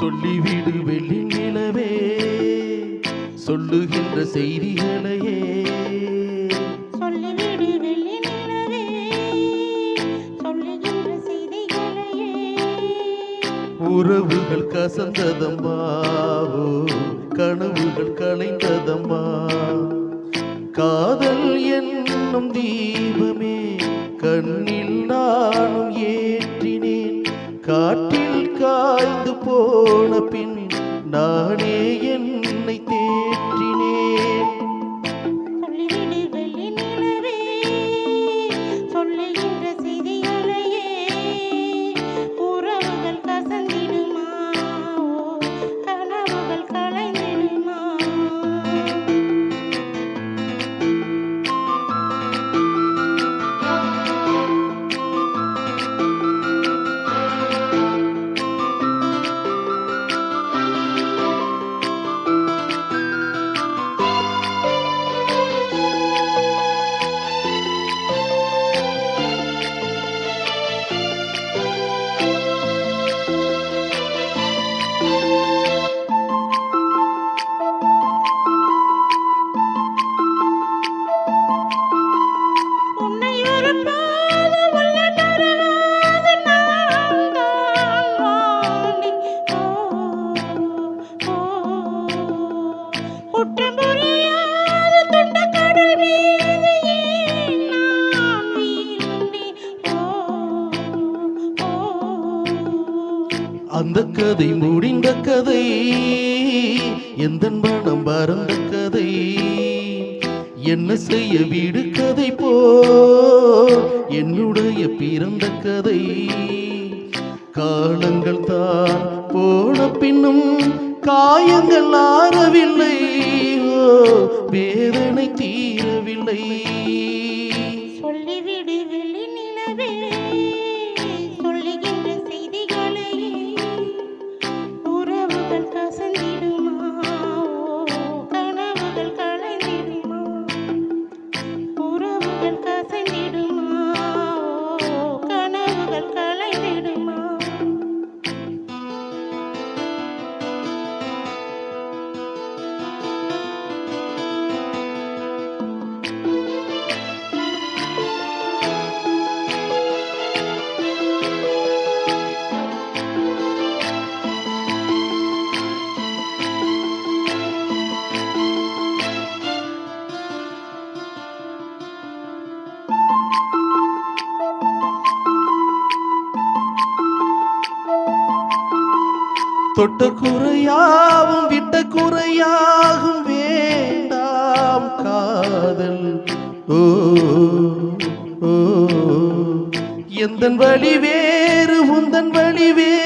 சொல்லிவிடு வெள்ளி நிலவே. சொல்லுகின்ற செய்திகளையே. சொல்லிவிடு வெள்ளி நிலவே. சொல்லுகின்ற செய்திகளையே. உறவுகள் கசந்ததம்மா. ஓ, கனவுகள் கலைந்ததம்மா. காதல் என்னும் தீபமே தானே அந்த கதை முடிந்த கதை எந்த மனம் பறந்த கதை என்ன செய்ய வீடு கதை போ என்னுடைய பிறந்த கதை. காலங்கள் தான் போன பின்னும் காயங்கள் ஆறவில்லை. ஓ, வேதனை தீரவில்லை சொல்லிவிடு. தொட்ட குறையாவும் விட்ட குறையாகும் வேண்டாம் காதல். ஓ ஓ. எந்தன் வழி வேறு உந்தன் வழி வேறு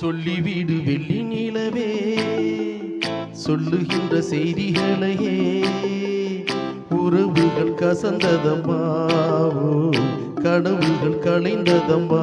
சொல்லிவிடு வெள்ளி நிலவே சொல்லுகின்ற செய்திகளையே. உறவுகள் கசந்ததம்மா ஓ, கனவுகள் கலைந்ததம்மா